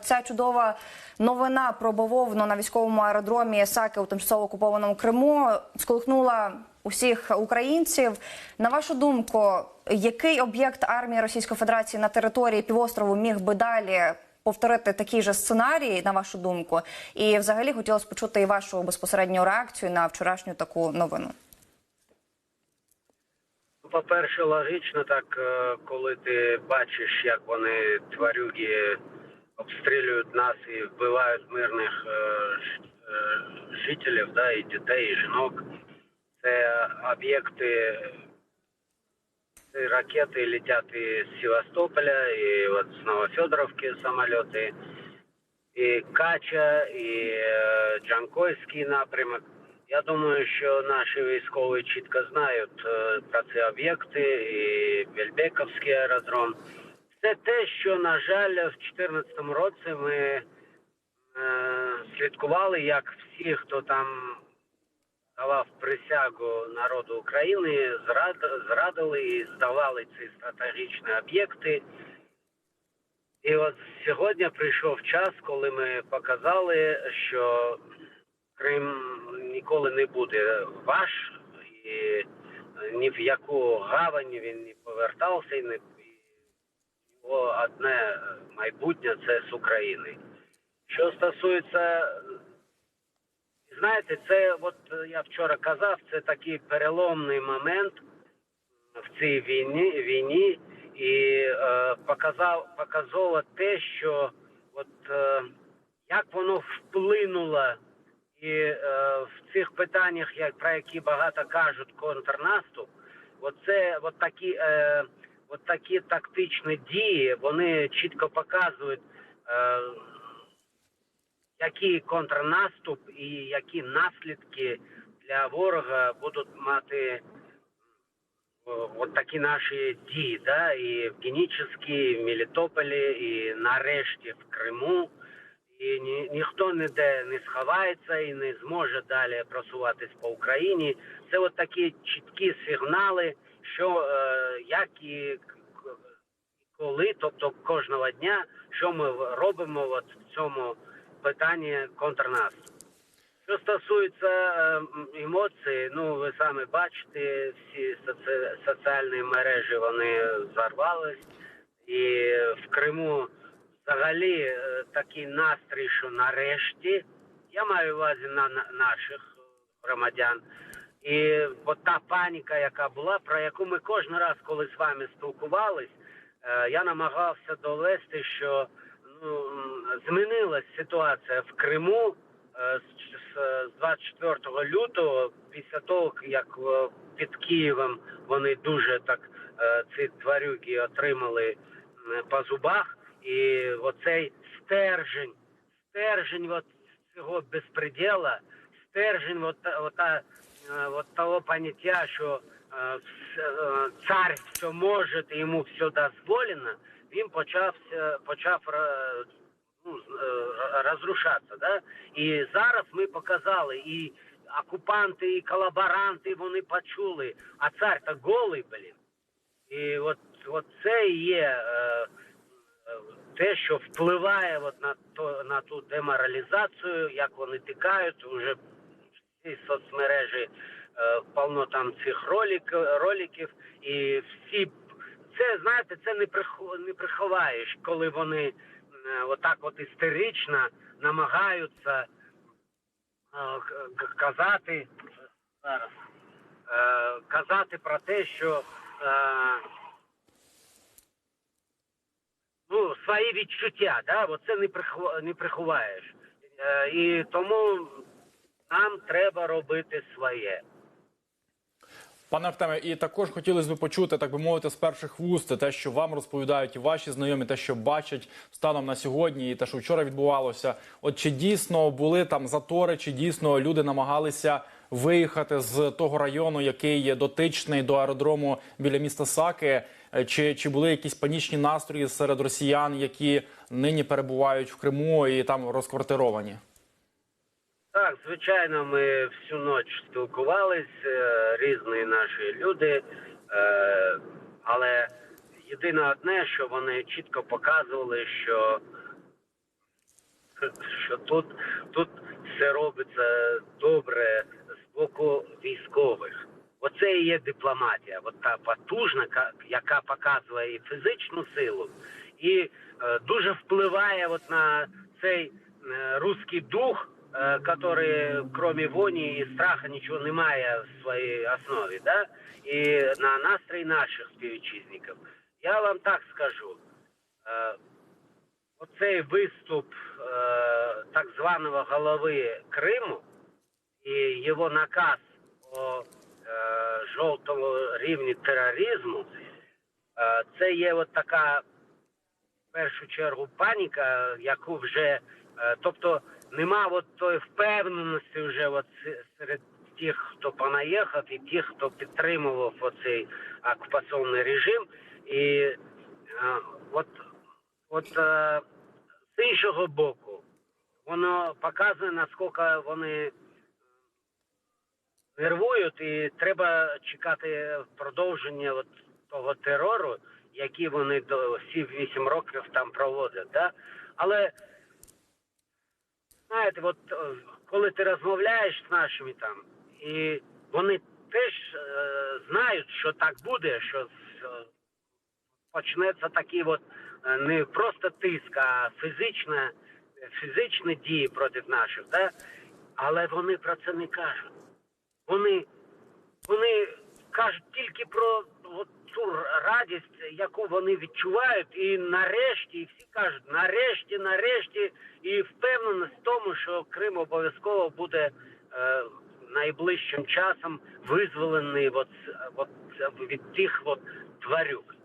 Ця чудова новина про бавовну на військовому аеродромі Саки у тимчасово окупованому Криму сколихнула усіх українців. На вашу думку, який об'єкт армії Російської Федерації на території півострову міг би далі повторити такий же сценарій, на вашу думку? І взагалі хотілося почути і вашу безпосередню реакцію на вчорашню таку новину. Ну, По-перше, логічно так, е, коли ти бачиш, як вони тварюги обстрілюють нас і вбивають мирних е, е, жителів, да, і дітей, і жінок. Це об'єкти, ці ракети летять із Севастополя, і от з Новофедоровки самоліти, і Кача, і е, Джанкойський напрямок. Я думаю, що наші військові чітко знають про ці об'єкти і Бельбековський аеродром. Це те, що, на жаль, в 2014 році ми е, слідкували, як всі, хто там давав присягу народу України, зрад, зрадили і здавали ці стратегічні об'єкти. І от сьогодні прийшов час, коли ми показали, що Крим ніколи не буде ваш, і ні в яку гавань він не повертався, і не одне майбутнє це з України. Що стосується, знаєте, це от я вчора казав, це такий переломний момент в цій війні війні і е, показав показало те, що от е, як воно вплинуло і е, в цих питаннях, як про які багато кажуть, контрнаступ, оце от такі, е, от такі тактичні дії, вони чітко показують, е, який контрнаступ і які наслідки для ворога будуть мати от такі наші дії, да, і в Генічеській, і в Мелітополі, і нарешті в Криму. І ні, ніхто ніде не сховається і не зможе далі просуватись по Україні. Це от такі чіткі сигнали, що е, як і коли, тобто кожного дня, що ми робимо в цьому питанні контрнаступу. Що стосується е, емоцій, ну ви самі бачите, всі соці... соціальні мережі вони зарвались, і в Криму взагалі е, такий настрій, що нарешті я маю увазі на наших громадян. І от та паніка, яка була, про яку ми кожен раз, коли з вами спілкувались, е, я намагався довести, що ну, змінилась ситуація в Криму е, з, з 24 лютого, після того, як е, під Києвом вони дуже так ці тварюки отримали по зубах, і оцей стержень, стержень от цього безпреділа, стержень от, от, та- от того поняття, що е, е, цар все може, йому все дозволено, він почався, почав е, ну, е, розрушатися. Да? І зараз ми показали, і окупанти, і колаборанти вони почули, а цар то голий, блін. І от, от це і є е, е, те, що впливає от на, то, на ту деморалізацію, як вони тікають, уже всі соцмережі е, повно там цих ролик, роликів, і всі це знаєте, це не не приховаєш, коли вони е, отак от істерично намагаються е, казати зараз казати про те, що ну, свої відчуття, да? Не, прихов... не приховаєш. І тому нам треба робити своє. Пане Артеме, і також хотілося б почути, так би мовити, з перших вуст те, що вам розповідають і ваші знайомі, те, що бачать станом на сьогодні, і те, що вчора відбувалося. От чи дійсно були там затори, чи дійсно люди намагалися виїхати з того району, який є дотичний до аеродрому біля міста Саки, чи, чи були якісь панічні настрої серед росіян, які нині перебувають в Криму і там розквартировані? Так, звичайно, ми всю ніч спілкувались, е, різні наші люди, е, але єдине одне, що вони чітко показували, що що тут, тут все робиться добре з боку військових. Оце і є дипломатія. От та потужна, яка показує і фізичну силу, і е, дуже впливає от на цей русський дух, е, який, крім воні і страха, нічого не має в своїй основі, да? і на настрій наших співвітчизників. Я вам так скажу. Е, оцей виступ е, так званого голови Криму і його наказ о е, жовтому рівні тероризму, е, це є от така в першу чергу паніка, яку вже, е, тобто нема от тої впевненості вже от серед тих, хто понаїхав, і тих, хто підтримував оцей окупаційний режим. І е, от, от е, з іншого боку, воно показує, наскільки вони нервують, і треба чекати продовження от того терору, який вони до всі вісім років там проводять. Да? Але знаєте, от е, коли ти розмовляєш з нашими там, і вони теж е, знають, що так буде, що е, почнеться такий от е, не просто тиск, а фізична, фізичні дії проти наших, да? але вони про це не кажуть. Вони, вони кажуть тільки про от радість, яку вони відчувають, і нарешті, і всі кажуть, нарешті, нарешті, і впевненість в тому, що Крим обов'язково буде е, найближчим часом визволений от, от, від тих от тварюк.